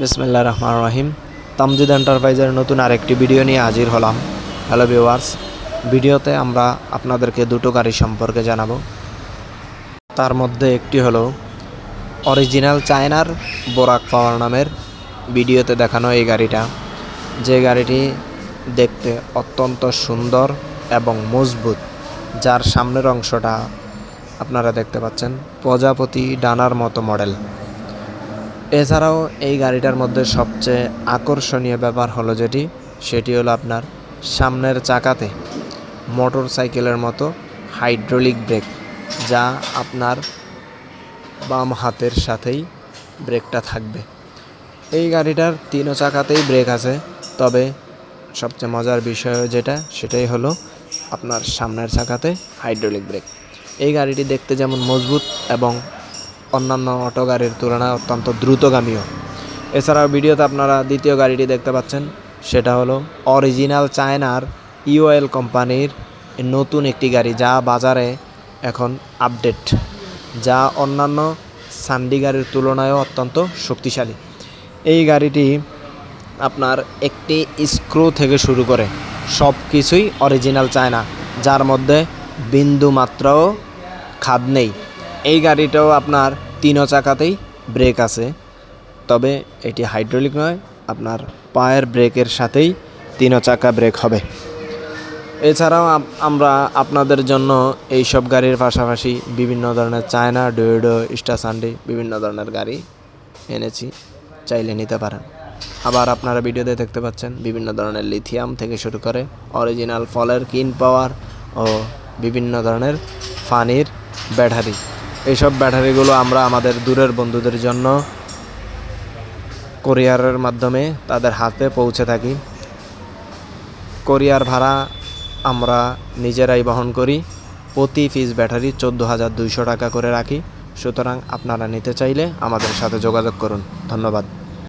বিসমিল্লা রহমান রহিম। তামজিদ এন্টারপ্রাইজের নতুন আরেকটি ভিডিও নিয়ে হাজির হলাম। হ্যালো ভিউয়ার্স, ভিডিওতে আমরা আপনাদেরকে দুটো গাড়ি সম্পর্কে জানাব। তার মধ্যে একটি হলো অরিজিনাল চায়নার বোরাক পাওয়ার নামের ভিডিওতে দেখানো এই গাড়িটা। যে গাড়িটি দেখতে অত্যন্ত সুন্দর এবং মজবুত, যার সামনের অংশটা আপনারা দেখতে পাচ্ছেন। প্রজাপতি ডানার মতো মডেল। এছাড়াও এই গাড়িটার মধ্যে সবচেয়ে আকর্ষণীয় ব্যাপার হলো যেটি, সেটি হলো আপনার সামনের চাকাতে মোটর সাইকেলের মতো হাইড্রোলিক ব্রেক, যা আপনার বাম হাতের সাথেই ব্রেকটা থাকবে। এই গাড়িটার তিনও চাকাতেই ব্রেক আছে, তবে সবচেয়ে মজার বিষয় যেটা, সেটাই হলো আপনার সামনের চাকাতে হাইড্রোলিক ব্রেক। এই গাড়িটি দেখতে যেমন মজবুত এবং অন্যান্য অটো গাড়ির তুলনায় অত্যন্ত দ্রুতগামীও। এছাড়াও ভিডিওতে আপনারা দ্বিতীয় গাড়িটি দেখতে পাচ্ছেন, সেটা হলো অরিজিনাল চায়নার ইউএল কোম্পানির নতুন একটি গাড়ি, যা বাজারে এখন আপডেট, যা অন্যান্য সান্ডি গাড়ির তুলনায়ও অত্যন্ত শক্তিশালী। এই গাড়িটি আপনার একটি স্ক্রু থেকে শুরু করে সব কিছুই অরিজিনাল চায়না, যার মধ্যে বিন্দু মাত্রাও খাদ নেই। এই গাড়িটাও আপনার তিনও চাকাতেই ব্রেক আছে। তবে এটি হাইড্রোলিক নয়, আপনার পায়ের ব্রেকের সাথেই তিনও চাকা ব্রেক হবে। এছাড়াও আমরা আপনাদের জন্য এই সব গাড়ির পাশাপাশি বিভিন্ন ধরনের চায়না ডুয়েডো স্টাসান্ডি বিভিন্ন ধরনের গাড়ি এনেছি, চাইলে নিতে পারেন। আবার আপনারা ভিডিওতে দেখতে পাচ্ছেন বিভিন্ন ধরনের লিথিয়াম থেকে শুরু করে অরিজিনাল ফলের কিন পাওয়ার ও বিভিন্ন ধরনের ফানির ব্যাটারি। এইসব ব্যাটারিগুলো আমরা আমাদের দূরের বন্ধুদের জন্য কোরিয়ারের মাধ্যমে তাদের হাতে পৌঁছে থাকি। কোরিয়ার ভাড়া আমরা নিজেরাই বহন করি। প্রতি পিস ব্যাটারি চোদ্দ হাজার দুইশো টাকা করে রাখি। সুতরাং আপনারা নিতে চাইলে আমাদের সাথে যোগাযোগ করুন। ধন্যবাদ।